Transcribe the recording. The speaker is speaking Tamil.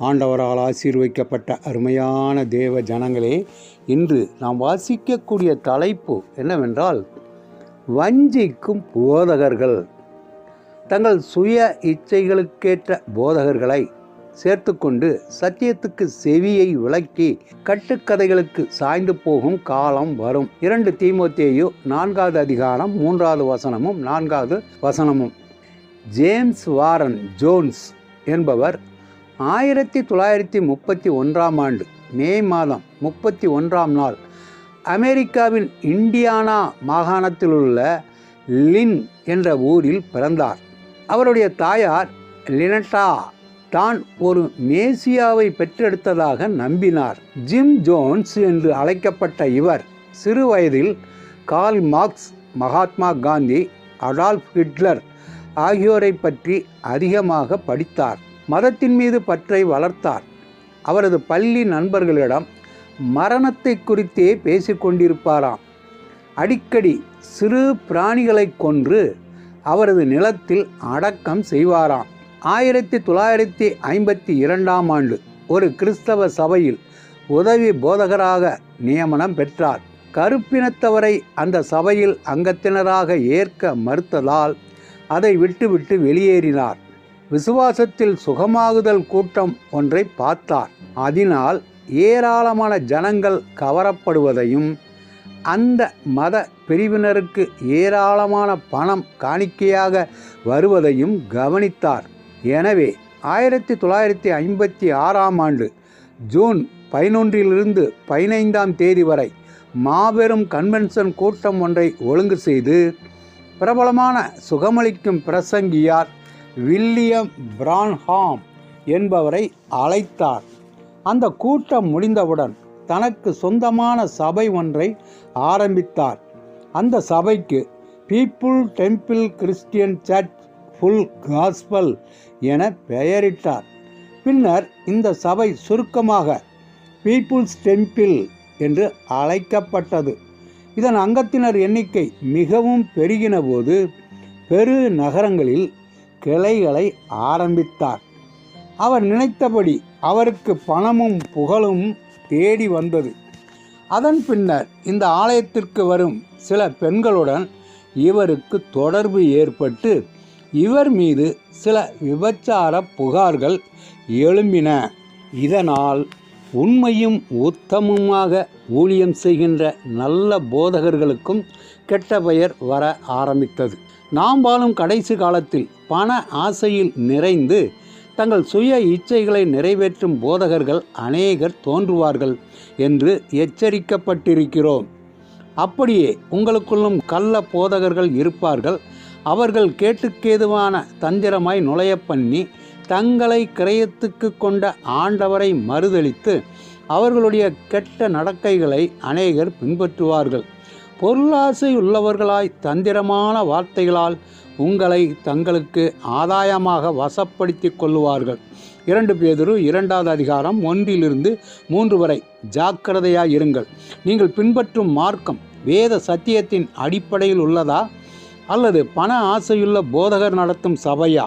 ஆண்டவரால் ஆசீர்வைக்கப்பட்ட அருமையான தேவ ஜனங்களே இன்று நாம் வாசிக்கக்கூடிய தலைப்பு என்னவென்றால் வஞ்சிக்கும் போதகர்கள். தங்கள் சுய இச்சைகளுக்கேற்ற போதகர்களை சேர்த்துக்கொண்டு சத்தியத்துக்கு செவியை விளக்கி கட்டுக்கதைகளுக்கு சாய்ந்து போகும் காலம் வரும். இரண்டு தீமோத்தேயு நான்காவது அதிகாரம் மூன்றாவது வசனமும் நான்காவது வசனமும். ஜேம்ஸ் வாரன் ஜோன்ஸ் என்பவர் ஆயிரத்தி தொள்ளாயிரத்தி முப்பத்தி ஒன்றாம் ஆண்டு மே மாதம் முப்பத்தி ஒன்றாம் நாள் அமெரிக்காவின் இண்டியானா மாகாணத்தில் உள்ள லின் என்ற ஊரில் பிறந்தார். அவருடைய தாயார் லினட்டா தான் ஒரு மேசியாவை பெற்றெடுத்ததாக நம்பினார். ஜிம் ஜோன்ஸ் என்று அழைக்கப்பட்ட இவர் சிறு வயதில் Karl Marx Mahatma Gandhi Adolf Hitler ஆகியோரை பற்றி அதிகமாக படித்தார். மதத்தின் மீது பற்றை வளர்த்தார். அவரது பள்ளி நண்பர்களிடம் மரணத்தை குறித்தே பேசிக்கொண்டிருப்பாராம் அடிக்கடி சிறு பிராணிகளை கொன்று அவரது நிலத்தில் அடக்கம் செய்வாராம். ஆயிரத்தி தொள்ளாயிரத்தி ஐம்பத்தி இரண்டாம் ஆண்டு ஒரு கிறிஸ்தவ சபையில் உதவி போதகராக நியமனம் பெற்றார். கருப்பினத்தவரை அந்த சபையில் அங்கத்தினராக ஏற்க மறுத்ததால் அதை விட்டுவிட்டு வெளியேறினார். விசுவாசத்தில் சுகமாகுதல் கூட்டம் ஒன்றை பார்த்தார். அதனால் ஏராளமான ஜனங்கள் கவரப்படுவதையும் அந்த மத பிரிவினருக்கு ஏராளமான பணம் காணிக்கையாக வருவதையும் கவனித்தார். எனவே ஆயிரத்தி தொள்ளாயிரத்தி ஐம்பத்தி ஆறாம் ஆண்டு ஜூன் பதினொன்றிலிருந்து பதினைந்தாம் தேதி வரை மாபெரும் கன்வென்ஷன் கூட்டம் ஒன்றை ஒழுங்கு செய்து பிரபலமான சுகமளிக்கும் பிரசங்கியார் வில்லியம் பிரான்ஹாம் என்பவரை அழைத்தார். அந்த கூட்டம் முடிந்தவுடன் தனக்கு சொந்தமான சபை ஒன்றை ஆரம்பித்தார். அந்த சபைக்கு people temple christian church full gospel என பெயரிட்டார். பின்னர் இந்த சபை சுருக்கமாக பீப்புள்ஸ் டெம்பிள் என்று அழைக்கப்பட்டது. இதன் அங்கத்தினர் எண்ணிக்கை மிகவும் பெருகின போது பெரு நகரங்களில் கிளைகளை ஆரம்பித்தார். அவர் நினைத்தபடி அவருக்கு பணமும் புகழும் தேடி வந்தது. அதன் பின்னர் இந்த ஆலயத்திற்கு வரும் சில பெண்களுடன் இவருக்கு தொடர்பு ஏற்பட்டு இவர் மீது சில விபச்சார புகார்கள் எழும்பின. இதனால் உண்மையும் உத்தமமாக ஊழியம் செய்கின்ற நல்ல போதகர்களுக்கும் கெட்ட பெயர் வர ஆரம்பித்தது. நாம் வாழும் கடைசி காலத்தில் பண ஆசையில் நிறைந்து தங்கள் சுய இச்சைகளை நிறைவேற்றும் போதகர்கள் அநேகர் தோன்றுவார்கள் என்று எச்சரிக்கப்பட்டிருக்கிறோம். அப்படியே உங்களுக்குள்ளும் கள்ள போதகர்கள் இருப்பார்கள். அவர்கள் கேட்டுக்கேதுவான தந்திரமாய் நுழைய பண்ணி தங்களை கிரயத்துக்கு கொண்ட ஆண்டவரை மறுதளித்து அவர்களுடைய கெட்ட நடக்கைகளை அநேகர் பின்பற்றுவார்கள். பொருளாசை உள்ளவர்களாய் தந்திரமான வார்த்தைகளால் உங்களை தங்களுக்கு ஆதாயமாக வசப்படுத்தி கொள்ளுவார்கள். இரண்டு பேதரு இரண்டாவது அதிகாரம் ஒன்றிலிருந்து மூன்று வரை ஜாக்கிரதையாக இருங்கள். நீங்கள் பின்பற்றும் மார்க்கம் வேத சத்தியத்தின் அடிப்படையில் உள்ளதா? அல்லது பண ஆசையுள்ள போதகர் நடத்தும் சபையா?